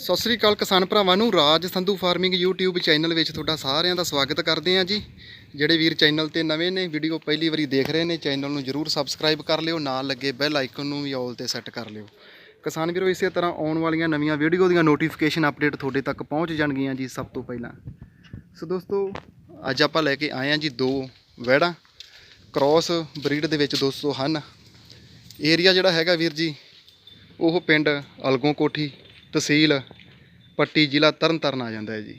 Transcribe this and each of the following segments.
ਸਤਿ ਸ੍ਰੀ ਅਕਾਲ ਕਿਸਾਨ ਭਰਾਵਾਂ ਨੂੰ, Raj Sandhu farming YouTube channel ਵਿੱਚ ਤੁਹਾਡਾ ਸਾਰਿਆਂ ਦਾ ਸਵਾਗਤ ਕਰਦੇ ਹਾਂ ਜੀ। ਜਿਹੜੇ ਵੀਰ ਚੈਨਲ ਤੇ ਨਵੇਂ ਨੇ, ਵੀਡੀਓ ਪਹਿਲੀ ਵਾਰੀ ਦੇਖ ਰਹੇ ਨੇ, ਚੈਨਲ ਨੂੰ ਜਰੂਰ ਸਬਸਕ੍ਰਾਈਬ ਕਰ ਲਿਓ, ਨਾਲ ਲੱਗੇ ਬੈਲ ਆਈਕਨ ਨੂੰ ਵੀ ਆਲ ਤੇ ਸੈੱਟ ਕਰ ਲਿਓ। ਕਿਸਾਨ ਵੀਰੋ, ਇਸੇ ਤਰ੍ਹਾਂ ਆਉਣ ਵਾਲੀਆਂ ਨਵੀਆਂ ਵੀਡੀਓ ਦੀਆਂ ਨੋਟੀਫਿਕੇਸ਼ਨ ਅਪਡੇਟ ਤੁਹਾਡੇ ਤੱਕ ਪਹੁੰਚ ਜਾਣਗੀਆਂ ਜੀ ਸਭ ਤੋਂ ਪਹਿਲਾਂ। ਸੋ ਦੋਸਤੋ, ਅੱਜ ਆਪਾਂ ਲੈ ਕੇ ਆਏ ਹਾਂ ਜੀ ਦੋ ਵੈੜਾਂ ਕ੍ਰਾਸ ਬਰੀਡ ਦੇ ਵਿੱਚ ਦੋਸਤੋ ਹਨ। ਏਰੀਆ ਜਿਹੜਾ ਹੈਗਾ ਵੀਰ ਜੀ, ਉਹ ਪਿੰਡ ਅਲਗੋਂ ਕੋਠੀ। ਤਹਿਸੀਲ ਪੱਟੀ ਜ਼ਿਲ੍ਹਾ ਤਰਨਤਾਰਨ ਆ ਜਾਂਦਾ ਹੈ ਜੀ।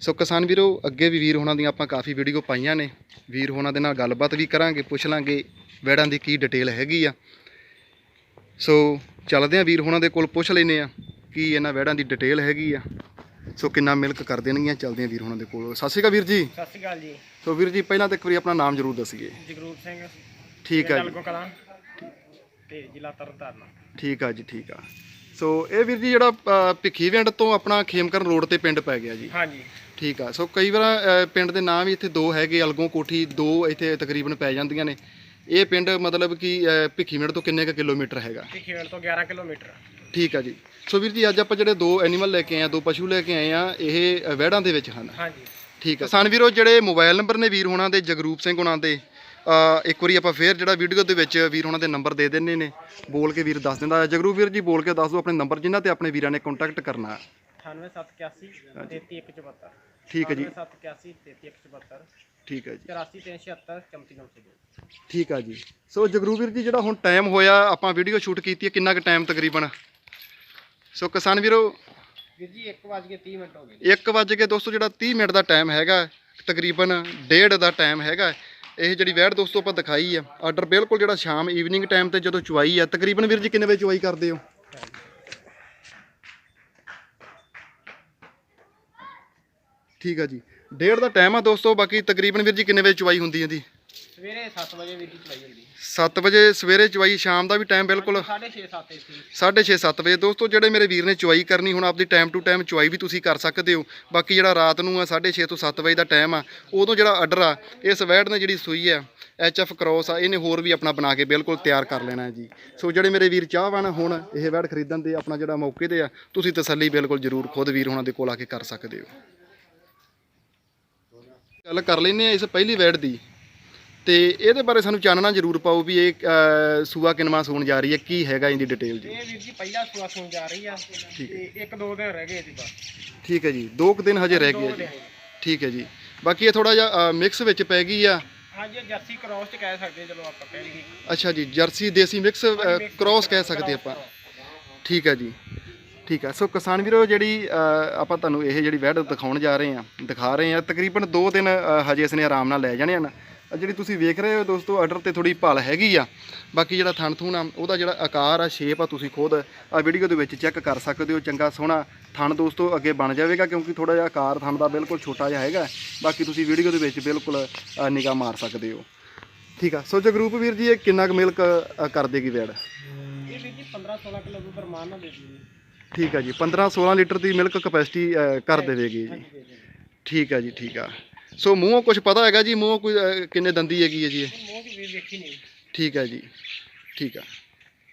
ਸੋ ਕਿਸਾਨ ਵੀਰੋ ਅੱਗੇ ਵੀ ਵੀਰ ਹੋਣਾ ਦੀਆਂ ਆਪਾਂ ਕਾਫੀ ਵੀਡੀਓ ਪਾਈਆਂ ਨੇ। ਵੀਰ ਹੋਣਾ ਦੇ ਨਾਲ ਗੱਲਬਾਤ ਵੀ ਕਰਾਂਗੇ ਪੁੱਛ ਲਾਂਗੇ ਵੈੜਾਂ ਦੀ ਕੀ ਡਿਟੇਲ ਹੈਗੀ ਆ। ਸੋ ਚੱਲਦੇ ਆ ਵੀਰ ਹੋਣਾ ਦੇ ਕੋਲ ਪੁੱਛ ਲੈਨੇ ਆ ਕੀ ਇਹਨਾਂ ਵੈੜਾਂ ਦੀ ਡਿਟੇਲ ਹੈਗੀ ਆ। ਸੋ ਕਿੰਨਾ ਮਿਲਕ ਕਰ ਦੇਣਗੀਆਂ ਚੱਲਦੇ ਆ ਵੀਰ ਹੋਣਾ ਦੇ ਕੋਲ। ਸਤਿ ਸ਼੍ਰੀ ਅਕਾਲ ਵੀਰ ਜੀ। ਸਤਿ ਸ਼੍ਰੀ ਅਕਾਲ ਜੀ। ਸੋ ਵੀਰ ਜੀ ਪਹਿਲਾਂ ਤਾਂ ਇੱਕ ਵਾਰੀ ਆਪਣਾ ਨਾਮ ਜ਼ਰੂਰ ਦੱਸੀਏ। ਜਗਰੂਪ ਸਿੰਘ। ਠੀਕ ਆ ਜੀ। ਤੇ ਜ਼ਿਲ੍ਹਾ ਤਰਨਤਾਰਨ। ਠੀਕ ਆ ਜੀ ਠੀਕ ਆ। ਸੋ ਇਹ ਵੀਰ ਜੀ ਜਿਹੜਾ ਅ, ਭਿੱਖੀ ਵਿੰਡ ਤੋਂ ਆਪਣਾ ਖੇਮਕਰਨ ਰੋਡ ਤੇ ਪਿੰਡ ਪੈ ਗਿਆ ਜੀ। ਹਾਂਜੀ। ਠੀਕ ਆ ਸੋ ਕਈ ਵਾਰ ਪਿੰਡ ਦੇ ਨਾਮ ਵੀ ਇੱਥੇ ਦੋ ਹੈਗੇ ਅਲਗੋਂ ਕੋਠੀ ਦੋ ਇੱਥੇ ਤਕਰੀਬਨ ਪੈ ਜਾਂਦੀਆਂ ਨੇ। ਇਹ ਪਿੰਡ ਮਤਲਬ ਕਿ ਅ, ਭਿੱਖੀ ਵਿੰਡ ਤੋਂ ਕਿੰਨੇ ਕੁ ਕਿਲੋਮੀਟਰ ਹੈਗਾ? ਖੇੜ ਤੋਂ 11 ਕਿਲੋਮੀਟਰ। ਠੀਕ ਆ ਜੀ। ਸੋ ਵੀਰ ਜੀ ਅੱਜ ਆਪਾਂ ਜਿਹੜੇ ਦੋ ਐਨੀਮਲ ਲੈ ਕੇ ਆਏ ਆ ਦੋ ਪਸ਼ੂ ਲੈ ਕੇ ਆਏ ਆ ਇਹ ਵਿਹੜਾਂ ਦੇ ਵਿੱਚ ਹਨ। ਹਾਂਜੀ। ਠੀਕ ਆ। ਸਨ ਵੀਰੋ ਜਿਹੜੇ ਮੋਬਾਈਲ ਨੰਬਰ ਨੇ ਵੀਰ ਹੋਣਾ ਦੇ ਜਗਰੂਪ ਸਿੰਘ ਹੋਣਾ ਦੇ ਇੱਕ ਵਾਰੀ ਆਪਾਂ ਫੇਰ ਜਿਹੜਾ ਵੀਡੀਓ ਦੇ ਵਿੱਚ ਵੀਰ ਹੋਣਾ ਦੇ ਨੰਬਰ ਦੇ ਦਿੰਨੇ ਨੇ ਬੋਲ ਕੇ ਵੀਰ ਦੱਸ ਦਿੰਦਾ। ਜਗਰੂਪ ਵੀਰ ਜੀ ਬੋਲ ਕੇ ਦੱਸ ਦਿਓ ਆਪਣੇ ਨੰਬਰ ਜਿਨ੍ਹਾਂ ਤੇ ਆਪਣੇ ਵੀਰਾਂ ਨੇ ਕੰਟੈਕਟ ਕਰਨਾ। 98781 33174 ਠੀਕ ਹੈ ਜੀ। 98781 33174 ਠੀਕ ਹੈ ਜੀ। 84376 34902 ਠੀਕ ਆ ਜੀ। ਸੋ ਜਗਰੂਪ ਵੀਰ ਜੀ ਜਿਹੜਾ ਹੁਣ ਟਾਈਮ ਹੋਇਆ ਆਪਾਂ ਵੀਡੀਓ ਸ਼ੂਟ ਕੀਤੀ ਹੈ ਕਿੰਨਾ ਕੁ ਟਾਈਮ ਤਕਰੀਬਨ? ਸੋ ਕਿਸਾਨ ਵੀਰੋ ਵੀਰ ਜੀ 1:30 ਮਿੰਟ ਹੋ ਗਏ। 1 ਵਜੇ ਕੇ ਦੋਸਤੋ ਜਿਹੜਾ 30 ਮਿੰਟ ਦਾ ਟਾਈਮ ਹੈਗਾ ਤਕਰੀਬਨ ਡੇਢ ਦਾ ਟਾਈਮ ਹੈਗਾ। ਇਹ ਜਿਹੜੀ ਵੈੜ ਦੋਸਤੋ ਆਪਾਂ ਦਿਖਾਈ ਆ ਆਰਡਰ ਬਿਲਕੁਲ ਜਿਹੜਾ ਸ਼ਾਮ ਈਵਨਿੰਗ ਟਾਈਮ ਤੇ ਜਦੋਂ ਚੁਆਈ ਆ। ਤਕਰੀਬਨ ਵੀਰ ਜੀ ਕਿੰਨੇ ਵਜੇ ਚੁਆਈ ਕਰਦੇ ਹੋ? ਠੀਕ ਆ ਜੀ। ਡੇਢ ਦਾ ਟਾਈਮ ਆ ਦੋਸਤੋ, ਬਾਕੀ ਤਕਰੀਬਨ ਵੀਰ ਜੀ ਕਿੰਨੇ ਵਜੇ ਚੁਆਈ ਹੁੰਦੀ ਹੈ ਦੀ ਸਵੇਰੇ 7 ਵਜੇ ਵੀਰ ਜੀ ਚਲਾਈ ਹੁੰਦੀ 7 ਵਜੇ ਸਵੇਰੇ ਚੁਆਈ ਸ਼ਾਮ ਦਾ ਵੀ ਟਾਈਮ ਬਿਲਕੁਲ 6:30 7 ਇੱਥੇ 6:30 7 ਵਜੇ। ਦੋਸਤੋ ਜਿਹੜੇ ਮੇਰੇ ਵੀਰ ਨੇ ਚੁਆਈ ਕਰਨੀ ਹੁਣ ਆਪਦੀ ਟਾਈਮ ਟੂ ਟਾਈਮ ਚੁਆਈ ਵੀ ਤੁਸੀਂ ਕਰ ਸਕਦੇ ਹੋ। ਬਾਕੀ ਜਿਹੜਾ ਰਾਤ ਨੂੰ ਆ 6:30 ਤੋਂ 7 ਵਜੇ ਦਾ ਟਾਈਮ ਆ ਉਦੋਂ ਜਿਹੜਾ ਆਰਡਰ ਆ ਇਸ ਵੈੜ ਨੇ ਜਿਹੜੀ ਸੂਈ ਆ ਐਫ ਕ੍ਰੋਸ ਆ ਇਹਨੇ ਹੋਰ ਵੀ ਆਪਣਾ ਬਣਾ ਕੇ ਬਿਲਕੁਲ ਤਿਆਰ ਕਰ ਲੈਣਾ ਹੈ ਜੀ। ਸੋ ਜਿਹੜੇ ਮੇਰੇ ਵੀਰ ਚਾਹਵਾਨ ਹੁਣ ਇਹ ਵੈੜ ਖਰੀਦਣ ਦੇ ਆਪਣਾ ਜਿਹੜਾ ਮੌਕੇ ਤੇ ਆ ਤੁਸੀਂ ਤਸੱਲੀ ਬਿਲਕੁਲ ਜ਼ਰੂਰ ਖੁਦ ਵੀਰ ਹੋਣਾ ਦੇ ਕੋਲ ਆ ਕੇ ਕਰ ਸਕਦੇ ਹੋ। ਗੱਲ ਕਰ ਲੈਨੇ ਆ ਇਸ ਪਹਿਲੀ ਵੈੜ ਦੀ। ਤੇ ਇਹਦੇ ਬਾਰੇ ਸਾਨੂੰ ਚਾਨਣਾ ਜ਼ਰੂਰ ਪਾਓ ਵੀ ਇਹ ਸੂਆ ਕਿਨਵਾ ਸੂਣ ਜਾ ਰਹੀ ਹੈ ਕੀ ਹੈਗਾ ਇਹਦੀ ਡਿਟੇਲ ਜੀ? ਇਹ ਵੀਰ ਜੀ ਪਹਿਲਾ ਸੂਆ ਸੁਣ ਜਾ ਰਹੀ ਆ ਠੀਕ ਤੇ ਇੱਕ ਦੋ ਦਿਨ ਰਹਿ ਗਏ ਇਹਦੇ ਬਸ। ਠੀਕ ਹੈ ਜੀ ਦੋ ਕੁ ਦਿਨ ਹਜੇ ਰਹਿ ਗਏ ਆ ਜੀ। ਠੀਕ ਹੈ ਜੀ। ਬਾਕੀ ਇਹ ਥੋੜਾ ਜਿਹਾ ਮਿਕਸ ਵਿੱਚ ਪੈ ਗਈ ਆ? ਹਾਂਜੀ ਇਹ ਜਰਸੀ ਕ੍ਰੋਸ ਚ ਕਹਿ ਸਕਦੇ ਚਲੋ ਆਪਾਂ ਕਹਿ ਲਈਏ। ਅੱਛਾ ਜੀ ਜਰਸੀ ਦੇਸੀ ਮਿਕਸ ਕ੍ਰੋਸ ਕਹਿ ਸਕਦੇ ਆਪਾਂ। ਠੀਕ ਹੈ ਜੀ। ਠੀਕ ਹੈ ਸੋ ਕਿਸਾਨ ਵੀਰੋ ਜਿਹੜੀ ਅ, ਆਪਾਂ ਤੁਹਾਨੂੰ ਇਹ ਜਿਹੜੀ ਵੈਡ ਦਿਖਾਉਣ ਜਾ ਰਹੇ ਹਾਂ ਦਿਖਾ ਰਹੇ ਹਾਂ ਤਕਰੀਬਨ 2 ਦਿਨ ਅ, ਹਜੇ ਇਸਨੇ ਆਰਾਮ ਨਾਲ ਲੈ ਜਾਣੇ ਹਨ ਆਹ ਜਿਹੜੀ ਤੁਸੀਂ ਵੇਖ ਰਹੇ ਹੋ ਦੋਸਤੋ ਆਰਡਰ ਤੇ ਥੋੜੀ ਭਲ ਹੈਗੀ ਆ। ਬਾਕੀ ਜਿਹੜਾ ਥਣ ਥੂਣ ਆ ਉਹਦਾ ਜਿਹੜਾ ਆਕਾਰ ਆ ਸ਼ੇਪ ਆ ਤੁਸੀਂ ਖੁਦ ਆ ਵੀਡੀਓ ਦੇ ਵਿੱਚ ਚੈੱਕ ਕਰ ਸਕਦੇ ਹੋ। ਚੰਗਾ ਸੋਹਣਾ ਥਣ ਦੋਸਤੋ ਅੱਗੇ ਬਣ ਜਾਵੇਗਾ ਕਿਉਂਕਿ ਥੋੜਾ ਜਿਹਾ ਆਕਾਰ ਥਣ ਦਾ ਬਿਲਕੁਲ ਛੋਟਾ ਜਿਹਾ ਹੈਗਾ। ਬਾਕੀ ਤੁਸੀਂ ਵੀਡੀਓ ਦੇ ਵਿੱਚ ਬਿਲਕੁਲ ਨਿਗਾਹ ਮਾਰ ਸਕਦੇ ਹੋ। ਠੀਕ ਆ ਸੋ ਜਗਰੂਪ ਵੀਰ ਜੀ ਇਹ ਕਿੰਨਾ ਕੁ ਮਿਲਕ ਕਰ ਦੇਗੀ ਵੈੜ? ਇਹ ਵੀਰ ਜੀ 15 16 ਕਿਲੋ ਰਮਾਨ ਨਾਲ ਦੇ ਦਿੰਦੀ ਠੀਕ ਹੈ ਜੀ 15 16 ਲੀਟਰ ਦੀ ਮਿਲਕ ਕਪੈਸਿਟੀ ਕਰ ਦੇਵੇਗੀ ਜੀ। ਠੀਕ ਹੈ ਜੀ ਠੀਕ ਆ। ਸੋ ਮੂੰਹੋਂ ਕੁਝ ਪਤਾ ਹੈਗਾ ਜੀ? ਮੂੰਹੋਂ ਕੋਈ ਅਹ, ਕਿੰਨੇ ਦੰਦੀ ਹੈਗੀ ਹੈ ਜੀ ਇਹ? ਮੋਹ ਦੀ ਵੀਰ ਵੇਖੀ ਨਹੀਂ। ਠੀਕ ਹੈ ਜੀ। ਠੀਕ ਆ।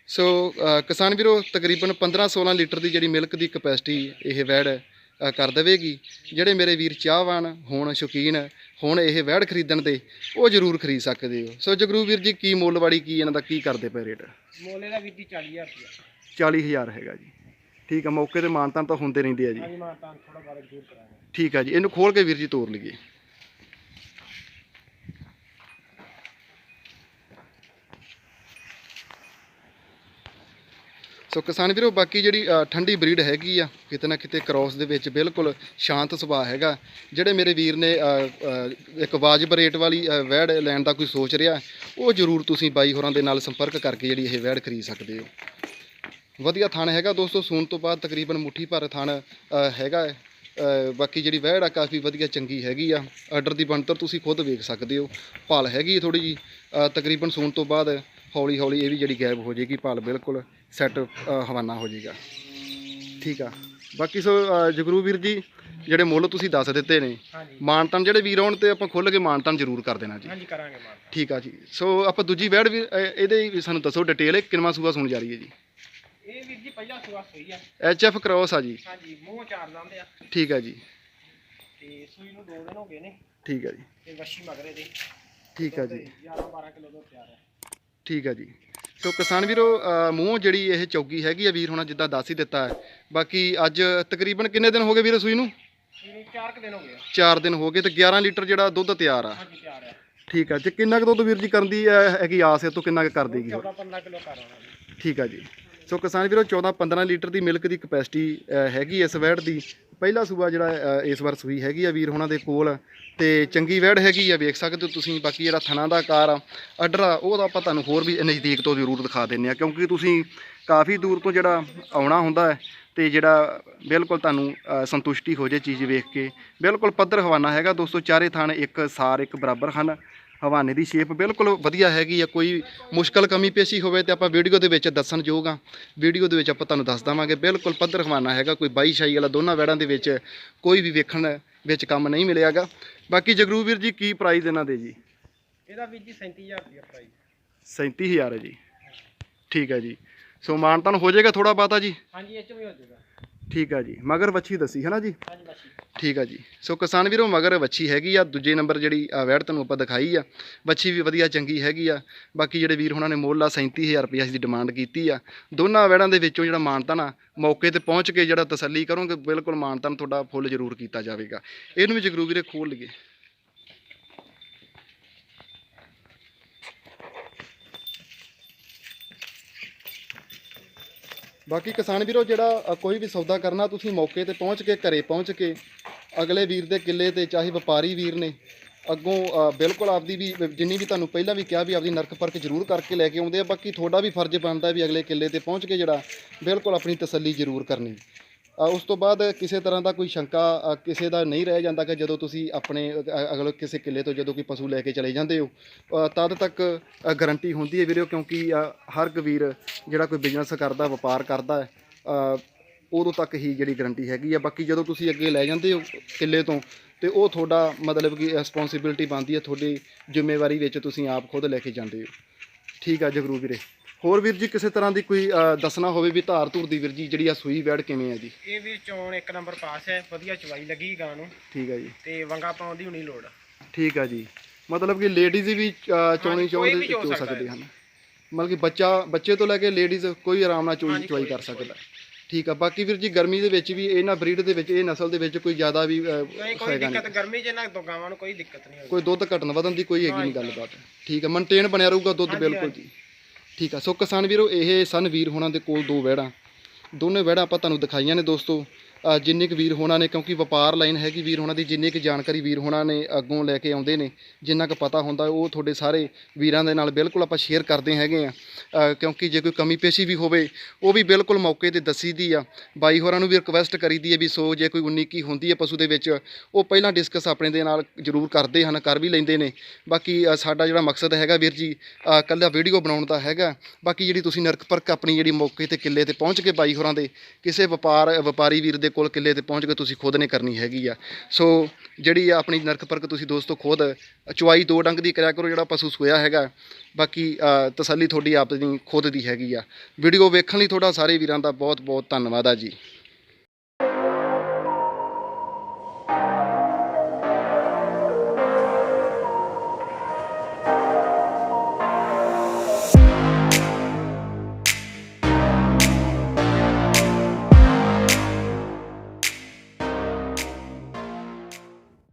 ਸੋ ਕਿਸਾਨ ਵੀਰੋ ਤਕਰੀਬਨ 15 16 ਲੀਟਰ ਦੀ ਜਿਹੜੀ ਮਿਲਕ ਦੀ ਕਪੈਸਿਟੀ ਇਹ ਵੈੜ ਕਰ ਦੇਵੇਗੀ। ਜਿਹੜੇ ਮੇਰੇ ਵੀਰ ਚਾਹਵਾਨ ਹੋਣ ਸ਼ੌਕੀਨ ਹੁਣ ਇਹ ਵੈੜ ਖਰੀਦਣ ਦੇ ਉਹ ਜ਼ਰੂਰ ਖਰੀਦ ਸਕਦੇ ਹੋ। ਸੋ ਜਗਰੂ ਵੀਰ ਜੀ ਕੀ ਮੁੱਲਵਾੜੀ ਕੀ ਇਹਨਾਂ ਦਾ ਕੀ ਕਰਦੇ ਪਏ ਰੇਟ? ਮੋਲੇ ਦਾ ਵੀਰ ਜੀ 40000 ਰੁਪਇਆ। 40000 ਹੈਗਾ ਜੀ। ਠੀਕ ਆ ਮੌਕੇ ਤੇ ਮਾਨਤਾਨ ਤਾਂ ਹੁੰਦੇ ਰਹਿੰਦੇ ਆ ਜੀ। ਹਾਂਜੀ ਮਾਂ ਤਾਂ ਥੋੜਾ ਬਾਰੇ ਦੂਰ ਕਰਾਂਗੇ। ਠੀਕ ਆ ਜੀ। ਇਹਨੂੰ ਖੋਲ ਕੇ ਵੀਰ ਜੀ ਤੋੜ ਲਈਏ। ਸੋ ਕਿਸਾਨ ਵੀਰੋ ਬਾਕੀ ਜਿਹੜੀ ਠੰਡੀ ਬਰੀਡ ਹੈਗੀ ਆ ਕਿਤੇ ਨਾ ਕਿਤੇ ਕ੍ਰੋਸ ਦੇ ਵਿੱਚ ਬਿਲਕੁਲ ਸ਼ਾਂਤ ਸੁਭਾਅ ਹੈਗਾ। ਜਿਹੜੇ ਮੇਰੇ ਵੀਰ ਨੇ ਇੱਕ ਵਾਜਬ ਰੇਟ ਵਾਲੀ ਅ, ਵੈੜ ਲੈਣ ਦਾ ਕੋਈ ਸੋਚ ਰਿਹਾ ਉਹ ਜ਼ਰੂਰ ਤੁਸੀਂ ਬਾਈ ਹੋਰਾਂ ਦੇ ਨਾਲ ਸੰਪਰਕ ਕਰਕੇ ਜਿਹੜੀ ਇਹ ਵੈੜ ਖਰੀਦ ਸਕਦੇ ਹੋ। ਵਧੀਆ ਥਣ ਹੈਗਾ ਦੋਸਤੋ ਸੂਣ ਤੋਂ ਬਾਅਦ ਤਕਰੀਬਨ ਮੁੱਠੀ ਭਰ ਥਣ ਹੈਗਾ ਬਾਕੀ ਜਿਹੜੀ ਵਹਿੜ ਆ ਕਾਫੀ ਵਧੀਆ ਚੰਗੀ ਹੈਗੀ ਆ। ਆਰਡਰ ਦੀ ਬਣਤਰ ਤੁਸੀਂ ਖੁਦ ਵੇਖ ਸਕਦੇ ਹੋ ਭਾਲ ਹੈਗੀ ਥੋੜੀ ਜੀ ਤਕਰੀਬਨ ਸੂਣ ਤੋਂ ਬਾਅਦ ਹੌਲੀ ਹੌਲੀ ਇਹ ਵੀ ਜਿਹੜੀ ਗਾਇਬ ਹੋ ਜਾਏਗੀ ਭਾਲ ਬਿਲਕੁਲ। ਸੈੱਟ ਹਵਾਨਾ ਹੋ ਜਾਏਗਾ ਠੀਕ ਆ। ਬਾਕੀ ਸੋ ਜਗਰੂ ਵੀਰ ਜੀ ਜਿਹੜੇ ਮੁੱਲ ਤੁਸੀਂ ਦੱਸ ਦਿੱਤੇ ਨੇ ਮਾਨਤਨ ਜਿਹੜੇ ਵੀਰ ਆਉਣ ਤੇ ਆਪਾਂ ਖੁੱਲ ਕੇ ਮਾਨਤਨ ਜ਼ਰੂਰ ਕਰ ਦੇਣਾ ਜੀ। ਹਾਂਜੀ ਕਰਾਂਗੇ ਮਾਂ ਠੀਕ ਆ ਜੀ। ਸੋ ਆਪਾਂ ਦੂਜੀ ਵਹਿੜ ਵੀ ਇਹਦੇ ਵੀ ਸਾਨੂੰ ਦੱਸੋ ਡਿਟੇਲ ਕਿੰਨਾ ਸੂਆ ਸੁਣ ਜਾ ਰਹੀ ਹੈ ਜੀ? ਇਹ ਵੀਰ ਜੀ ਪਹਿਲਾ ਸੂਆ ਸੂਈ ਆ। ਐਚ ਐਫ ਕ੍ਰੋਸ ਆ ਜੀ। ਹਾਂਜੀ ਮੂੰਹ ਚਾਰ ਦੰਦ ਆ। ਠੀਕ ਆ ਜੀ। ਤੇ ਸੂਈ ਨੂੰ 2 ਦਿਨ ਹੋ ਗਏ ਨੇ। ਠੀਕ ਆ ਜੀ। ਤੇ ਵੱਛੀ ਮਗਰੇ ਦੇ। ਠੀਕ ਆ ਜੀ। 11 12 ਕਿਲੋ ਦਾ ਤਿਆਰ ਹੈ ਠੀਕ ਆ ਜੀ। ਸੋ ਕਿਸਾਨ ਵੀਰੋ ਅ, ਮੂੰਹ ਜਿਹੜੀ ਇਹ ਚੌਗੀ ਹੈਗੀ ਆ ਵੀਰ ਹੁਣਾਂ ਜਿੱਦਾਂ ਦੱਸ ਹੀ ਦਿੱਤਾ ਹੈ। ਬਾਕੀ ਅੱਜ ਤਕਰੀਬਨ ਕਿੰਨੇ ਦਿਨ ਹੋ ਗਏ ਵੀਰ ਸੂਈ ਨੂੰ? ਇਹਨੂੰ 4 ਕੁ ਦਿਨ ਹੋ ਗਏ। ਆ। 4 ਦਿਨ ਹੋ ਗਏ ਤੇ 11 ਲੀਟਰ ਜਿਹੜਾ ਦੁੱਧ ਤਿਆਰ ਆ। ਹਾਂਜੀ ਤਿਆਰ ਹੈ ਠੀਕ ਆ ਤੇ ਕਿੰਨਾ ਕੁ ਦੁੱਧ ਵੀਰ ਜੀ ਕਰਨ ਦੀ ਅ, ਹੈਗੀ ਆਸ ਹੈ ਤੋਂ ਕਿੰਨਾ ਕੁ ਕਰ ਦੇਗੀ 14 15 ਕਿਲੋ ਕਰ ਆਉਣਾ ਜੀ। ਠੀਕ ਆ ਜੀ। ਸੋ ਕਿਸਾਨ ਵੀਰੋ 14 15 ਲੀਟਰ ਦੀ ਮਿਲਕ ਦੀ ਕਪੈਸਿਟੀ ਹੈਗੀ ਇਸ ਵੈੜ ਦੀ। ਪਹਿਲਾ ਸੂਆ ਜਿਹੜਾ ਇਸ ਵਾਰ ਸੂਈ ਹੈਗੀ ਆ ਵੀਰ ਹੁਣਾਂ ਦੇ ਕੋਲ ਤੇ ਚੰਗੀ ਵੈੜ ਹੈਗੀ ਆ, ਵੇਖ ਸਕਦੇ ਹੋ ਤੁਸੀਂ, ਬਾਕੀ ਜਿਹੜਾ ਥਣਾ ਦਾ ਆਕਾਰ ਆ ਆਰਡਰ ਆ ਉਹ ਆਪਾਂ ਤੁਹਾਨੂੰ ਹੋਰ ਵੀ ਨਜ਼ਦੀਕ ਤੋਂ ਜ਼ਰੂਰ ਦਿਖਾ ਦਿੰਨੇ ਆ, ਕਿਉਂਕਿ ਤੁਸੀਂ ਕਾਫੀ ਦੂਰ ਤੋਂ ਜਿਹੜਾ ਆਉਣਾ ਹੁੰਦਾ ਹੈ ਤੇ ਜਿਹੜਾ ਬਿਲਕੁਲ ਤੁਹਾਨੂੰ ਸੰਤੁਸ਼ਟੀ ਹੋ ਜੇ ਚੀਜ਼ ਵੇਖ ਕੇ, ਬਿਲਕੁਲ ਪੱਧਰ ਹਵਾਨਾ ਹੈਗਾ, ਦੋਸਤੋ, ਚਾਰੇ ਥਣ ਇੱਕ ਸਾਰ ਇੱਕ ਬਰਾਬਰ ਹਨ। ਹਵਾਨੇ ਦੀ ਸ਼ੇਪ ਬਿਲਕੁਲ ਵਧੀਆ ਹੈਗੀ ਆ ਕੋਈ ਮੁਸ਼ਕਲ ਕਮੀ ਪੇਸ਼ੀ ਹੋਵੇ ਤੇ ਆਪਾਂ ਵੀਡੀਓ ਦੇ ਵਿੱਚ ਦੱਸਣ ਆ। ਵੀਡੀਓ ਦੇ ਵਿੱਚ ਆਪਾਂ ਤੁਹਾਨੂੰ ਦੱਸ ਦਵਾਂਗੇ ਬਿਲਕੁਲ ਪੱਧਰ ਹਵਾਨਾ ਹੈਗਾ ਕੋਈ ਬਾਈ ਸ਼ਾਈ ਵਾਲਾ ਦੋਨਾਂ ਵੈੜਾਂ ਦੇ ਵਿੱਚ ਕੋਈ ਵੀ ਵੇਖਣ ਵਿੱਚ ਕੰਮ ਨਹੀਂ ਮਿਲਿਆਗਾ। ਬਾਕੀ ਜਗਰੂ ਵੀਰ ਜੀ ਕੀ ਪ੍ਰਾਈਸ ਇਹਨਾਂ ਦੇ ਜੀ? ਇਹਦਾ ਵੀਰ ਜੀ 37000 ਰੁਪਏ ਪ੍ਰਾਈਸ 37000 ਹੈ ਜੀ। ਠੀਕ ਹੈ ਜੀ। ਸੋ ਮਾਨਤਨ ਹੋ ਜਾਏਗਾ ਥੋੜਾ ਬਾਤਾ ਜੀ? ਹਾਂਜੀ ਇਹ ਚ ਵੀ ਹੋ ਜਾਊਗਾ ਠੀਕ ਹੈ ਜੀ ਮਗਰ ਵੱਛੀ ਦੱਸੀ ਹੈ ਨਾ ਜੀ? ਹਾਂਜੀ ਵੱਛੀ। ਠੀਕ ਆ ਜੀ। ਸੋ ਕਿਸਾਨ ਵੀਰੋ ਮਗਰ ਵੱਛੀ ਹੈਗੀ ਆ ਦੂਜੇ ਨੰਬਰ ਜਿਹੜੀ ਆ ਵੈੜ ਤੁਹਾਨੂੰ ਆਪਾਂ ਦਿਖਾਈ ਆ। ਵੱਛੀ ਵੀ ਵਧੀਆ ਚੰਗੀ ਹੈਗੀ ਆ। ਬਾਕੀ ਜਿਹੜੇ ਵੀਰ ਹੁਣਾਂ ਨੇ ਮੁੱਲ ਆ 37000 ਰੁਪਏ ਦੀ ਡਿਮਾਂਡ ਕੀਤੀ ਆ। ਦੋਨਾਂ ਵੈੜਾਂ ਦੇ ਵਿੱਚੋਂ ਜਿਹੜਾ ਮਾਨਤਨ ਆ ਮੌਕੇ ਤੇ ਪਹੁੰਚ ਕੇ ਜਿਹੜਾ ਤਸੱਲੀ ਕਰੋਗੇ ਬਿਲਕੁਲ ਮਾਨਤਨ ਤੁਹਾਡਾ ਫੁੱਲ ਜ਼ਰੂਰ ਕੀਤਾ ਜਾਵੇਗਾ। ਇਹਨੂੰ ਵੀ ਜਗਰੂ ਵੀਰੇ ਖੋਲ ਲਈਏ। ਬਾਕੀ ਕਿਸਾਨ ਵੀਰੋ ਜਿਹੜਾ ਅ, ਕੋਈ ਵੀ ਸੌਦਾ ਕਰਨਾ ਤੁਸੀਂ ਮੌਕੇ ਤੇ ਪਹੁੰਚ ਕੇ ਘਰੇ ਪਹੁੰਚ ਕੇ ਅਗਲੇ ਵੀਰ ਦੇ ਕਿੱਲੇ ਤੇ ਚਾਹੇ ਵਪਾਰੀ ਵੀਰ ਨੇ ਅੱਗੋਂ ਅ, ਬਿਲਕੁਲ ਆਪਦੀ ਵੀ ਜਿੰਨੀ ਵੀ ਤੁਹਾਨੂੰ ਪਹਿਲਾਂ ਵੀ ਕਿਹਾ ਵੀ ਆਪਦੀ ਨਰਕ ਪਰਖ ਜ਼ਰੂਰ ਕਰਕੇ ਲੈ ਕੇ ਆਉਂਦੇ ਆ ਬਾਕੀ ਤੁਹਾਡਾ ਵੀ ਫਰਜ਼ ਬਣਦਾ ਵੀ ਅਗਲੇ ਕਿੱਲੇ ਤੇ ਪਹੁੰਚ ਕੇ ਜਿਹੜਾ ਬਿਲਕੁਲ ਆਪਣੀ ਤਸੱਲੀ ਜ਼ਰੂਰ ਕਰਨੀ। ਉਸ ਤੋਂ ਬਾਅਦ ਕਿਸੇ ਤਰ੍ਹਾਂ ਦਾ ਕੋਈ ਸ਼ੰਕਾ ਕਿਸੇ ਦਾ ਨਹੀਂ ਰਹਿ ਜਾਂਦਾ ਕਿ ਜਦੋਂ ਤੁਸੀਂ ਆਪਣੇ ਅ, ਅਗਲੇ ਕਿਸੇ ਕਿੱਲੇ ਤੋਂ ਜਦੋਂ ਕੋਈ ਪਸ਼ੂ ਲੈ ਕੇ ਚਲੇ ਜਾਂਦੇ ਹੋ ਤਦ ਤੱਕ ਗਾਰੰਟੀ ਹੁੰਦੀ ਹੈ ਵੀਰੋ? ਕਿਉਂਕਿ ਹਰ ਇੱਕ ਵੀਰ ਜਿਹੜਾ ਕੋਈ ਬਿਜ਼ਨਸ ਕਰਦਾ ਵਪਾਰ ਕਰਦਾ ਹੈ ਉਦੋਂ ਤੱਕ ਹੀ ਜਿਹੜੀ ਗਾਰੰਟੀ ਹੈਗੀ ਆ ਬਾਕੀ ਜਦੋਂ ਤੁਸੀਂ ਅੱਗੇ ਲੈ ਜਾਂਦੇ ਹੋ ਕਿੱਲੇ ਤੋਂ ਤੇ ਉਹ ਤੁਹਾਡਾ ਮਤਲਬ ਕਿ ਰਿਸਪੌਂਸਿਬਿਲਟੀ ਬਣਦੀ ਹੈ ਤੁਹਾਡੀ ਜ਼ਿੰਮੇਵਾਰੀ ਵਿੱਚ ਤੁਸੀਂ ਆਪ ਖੁਦ ਲੈ ਕੇ ਜਾਂਦੇ ਹੋ। ਠੀਕ ਆ ਜਗਰੂ ਵੀਰੇ? ਹੋਰ ਵੀਰ ਜੀ ਕਿਸੇ ਤਰ੍ਹਾਂ ਦੀ ਕੋਈ ਅ, ਦੱਸਣਾ ਹੋਵੇ ਵੀ ਧਾਰ ਧੂਰ ਦੀ ਵੀਰ ਜੀ ਜਿਹੜੀ ਆ ਸੂਈ ਵੈੜ ਕਿਵੇਂ ਆ ਜੀ? ਇਹ ਵੀ ਚੋਣ ਇੱਕ ਨੰਬਰ ਪਾਸ ਹੈ ਵਧੀਆ ਚਵਾਈ ਲੱਗੀ ਗਾਂ ਨੂੰ। ਠੀਕ ਆ ਜੀ। ਤੇ ਵੰਗਾ ਪਾਉਣ ਦੀ ਹੁਣੀ ਲੋੜ ਠੀਕ ਆ ਜੀ। ਮਤਲਬ ਕਿ ਲੇਡੀਜ਼ ਵੀ ਅ, ਚੋਣੀ ਕੋਈ ਚੋਣ ਵੀ ਚੋ ਚੋ ਸਕਦਾ। ਹਨ। ਮਤਲਬ ਕਿ ਬੱਚਾ ਬੱਚੇ ਤੋਂ ਲੈ ਕੇ ਲੇਡੀਜ਼ ਕੋਈ ਆਰਾਮ ਨਾਲ ਚੋਈ ਚੁਆਈ ਕੋਈ- ਕਰ ਸਕਦਾ। ਠੀਕ ਆ ਬਾਕੀ ਵੀਰ ਜੀ ਗਰਮੀ ਦੇ ਵਿੱਚ ਵੀ ਇਹਨਾਂ ਬਰੀਡ ਦੇ ਵਿੱਚ ਇਹ ਨਸਲ ਦੇ ਵਿੱਚ ਕੋਈ ਜ਼ਿਆਦਾ ਵੀ ਅ, ਨਹੀਂ ਕੋਈ ਹੈਗਾ ਨਹੀਂ। ਦਿੱਕਤ ਗਰਮੀ 'ਚ ਇਹਨਾਂ ਗਾਵਾਂ ਨੂੰ ਕੋਈ ਦਿੱਕਤ ਨਹੀਂ ਹੋਊਗੀ ਕੋਈ ਦੁੱਧ ਘਟਣ ਵਧਣ ਦੀ ਕੋਈ ਹੈਗੀ ਨਹੀਂ ਗੱਲਬਾਤ। ਠੀਕ ਹੈ ਮੇਨਟੇਨ ਬਣਿਆ ਰਹੂਗਾ ਦੁੱਧ ਬਿਲਕੁਲ ਜੀ। ਠੀਕ ਆ। ਸੋ ਕਿਸਾਨ ਵੀਰੋ, ਇਹ ਸਨ ਵੀਰ ਹੋਣਾ ਦੇ ਕੋਲ ਦੋ ਵਹਿੜਾਂ। ਦੋਨੇ ਵਹਿੜਾਂ ਆਪਾਂ ਤੁਹਾਨੂੰ ਦਿਖਾਈਆਂ ਨੇ ਦੋਸਤੋ। ਜਿੰਨੇ ਕੁ ਵੀਰ ਹੋਣਾ ਨੇ ਕਿਉਂਕਿ ਵਪਾਰ ਲਾਈਨ ਹੈਗੀ ਵੀਰ ਹੋਣਾ ਦੀ ਜਿੰਨੀ ਕੁ ਜਾਣਕਾਰੀ ਵੀਰ ਹੋਣਾ ਨੇ ਅੱਗੋਂ ਲੈ ਕੇ ਆਉਂਦੇ ਨੇ ਜਿੰਨਾ ਕੁ ਪਤਾ ਹੁੰਦਾ ਉਹ ਤੁਹਾਡੇ ਸਾਰੇ ਵੀਰਾਂ ਦੇ ਨਾਲ ਬਿਲਕੁਲ ਆਪਾਂ ਸ਼ੇਅਰ ਕਰਦੇ ਹੈਗੇ ਆ। ਕਿਉਂਕਿ ਜੇ ਕੋਈ ਕਮੀ ਪੇਸ਼ੀ ਵੀ ਹੋਵੇ ਉਹ ਵੀ ਬਿਲਕੁਲ ਮੌਕੇ ਤੇ ਦੱਸੀ ਦੀ ਆ। ਬਾਈ ਹੋਰਾਂ ਨੂੰ ਵੀ ਰਿਕਵੈਸਟ ਕਰੀਦੀ ਹੈ ਵੀ ਸੋ ਜੇ ਕੋਈ 19 ਕੀ ਹੁੰਦੀ ਹੈ ਪਸ਼ੂ ਦੇ ਵਿੱਚ ਉਹ ਪਹਿਲਾਂ ਡਿਸਕਸ ਆਪਣੇ ਦੇ ਨਾਲ ਜ਼ਰੂਰ ਕਰਦੇ ਹਨ ਕਰ ਵੀ ਲੈਂਦੇ ਨੇ। ਬਾਕੀ ਸਾਡਾ ਜਿਹੜਾ ਮਕਸਦ ਹੈਗਾ ਵੀਰ ਜੀ ਅ, ਕੱਲਾ ਵੀਡੀਓ ਬਣਾਉਣ ਦਾ ਹੈਗਾ। ਬਾਕੀ ਜਿਹੜੀ ਤੁਸੀਂ ਨਰਕ ਪਰਕ ਆਪਣੀ ਜਿਹੜੀ ਮੌਕੇ ਤੇ ਕਿੱਲੇ ਤੇ ਪਹੁੰਚ ਕੇ ਬਾਈ ਹੋਰਾਂ ਦੇ ਕਿਸੇ ਵਪਾਰ ਵਪਾਰੀ ਵੀਰ ਦੇ ਕੋਲ ਕਿੱਲੇ ਤੇ ਪਹੁੰਚ ਕੇ ਤੁਸੀਂ ਖੁਦ ਨੇ ਕਰਨੀ ਹੈਗੀ ਆ। ਸੋ ਜਿਹੜੀ ਆ ਆਪਣੀ ਨਰਕ ਪਰਕ ਤੁਸੀਂ ਦੋਸਤੋ ਖੁਦ, ਚੁਆਈ ਦੋ ਡੰਗ ਦੀ ਕਰਿਆ ਕਰੋ ਜਿਹੜਾ ਪਸ਼ੂ ਸੋਇਆ ਹੈਗਾ। ਬਾਕੀ ਤਸੱਲੀ ਤੁਹਾਡੀ ਆਪਣੀ ਖੁਦ ਦੀ ਹੈਗੀ ਆ। ਵੀਡੀਓ ਵੇਖਣ ਲਈ ਤੁਹਾਡਾ ਸਾਰੇ ਵੀਰਾਂ ਦਾ ਬਹੁਤ ਬਹੁਤ ਧੰਨਵਾਦ ਆ ਜੀ।